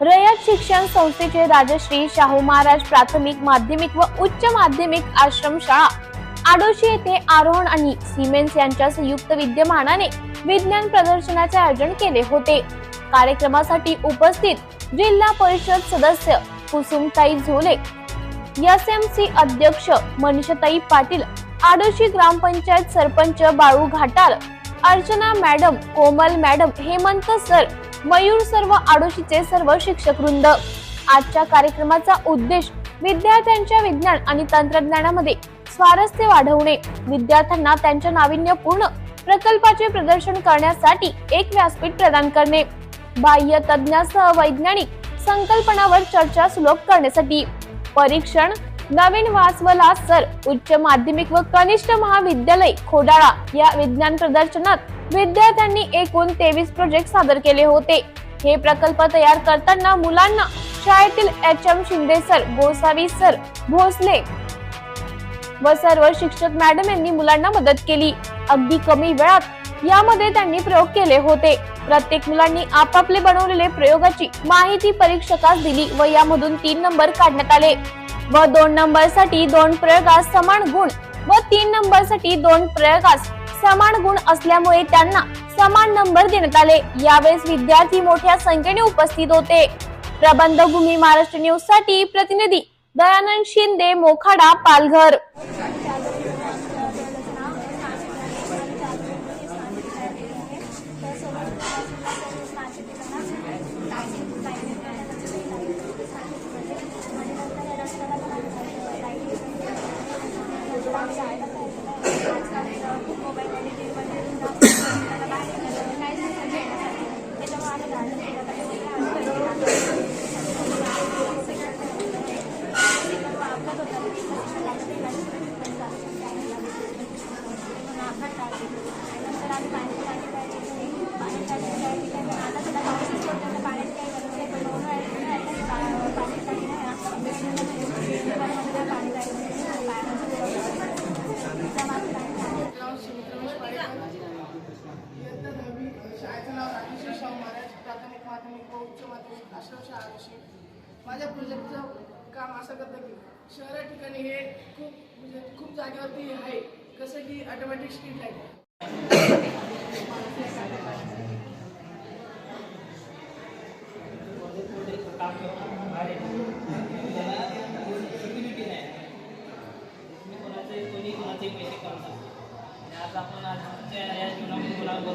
रयत शिक्षण संस्थेचे राजश्री शाहू महाराज प्राथमिक माध्यमिक व उच्च माध्यमिक आश्रमशाळा आडोशी येथे आरोहण आणि सिमेन्स यांच्या संयुक्त विद्यमानाने विज्ञान प्रदर्शनाचे आयोजन केले होते. कार्यक्रमासाठी उपस्थित जिल्हा परिषद सदस्य कुसुमताई झोले एस एम सी अध्यक्ष मनीषताई पाटील आडोशी ग्रामपंचायत sarpanch Balu Ghatal Archana madam Komal madam Hemant sir Mayur सर्व आडोशीचे सर्व शिक्षक वृंद आजच्या कार्यक्रमाचा उद्देश विद्यार्थ्यांच्या विज्ञान आणि तंत्रज्ञानामध्ये स्वारस्य वाढवणे. विद्यार्थ्यांना त्यांच्या नाविन्यपूर्ण प्रकल्पाचे प्रदर्शन करण्यासाठी एक व्यासपीठ प्रदान करणे. बाह्य तज्ञासह वैज्ञानिक संकल्पनावर चर्चा सुलभ करण्यासाठी परीक्षण नवीन वासवला सर. उच्च माध्यमिक व कनिष्ठ महाविद्यालय खोडाळा या विज्ञान प्रदर्शनात विद्यार्थ्यांनी एकूण तेवीस प्रोजेक्ट सादर केले होते. हे प्रकल्प तयार करताना मुलांना शाळेतील H M Shinde sir Gosavi sir Bhosale व सर्व शिक्षक मॅडम यांनी मुलांना मदत केली. अगदी कमी वेळात यामध्ये त्यांनी प्रयोग केले होते. प्रत्येक मुलांनी आपापले बनवलेले प्रयोगाची माहिती परीक्षकास दिली व यामधून तीन नंबर काढण्यात आले. व दोन नंबरसाठी दोन प्रयोगास समान गुण व तीन नंबरसाठी दोन प्रयोगास समान गुण असल्यामुळे त्यांना समान नंबर देण्यात आले. यावेळेस विद्यार्थी मोठ्या संख्येने उपस्थित होते. प्रबंधभूमी महाराष्ट्र न्यूजसाठी प्रतिनिधी दयानंद शिंदे मोखाडा पालघर. प्राथमिक माध्यमिक व उच्च माध्यमिक आश्रमशाळा माझ्या प्रोजेक्टचं असं करतं की शहरा ठिकाणी हे खूप म्हणजे खूप जागेवरती आहे. कसं की ऑटोमॅटिक स्ट्रीट लाइट कोणी कोणाचे पैसे कमवतात. आज आपण आजच्या या जीवनामध्ये बोलावं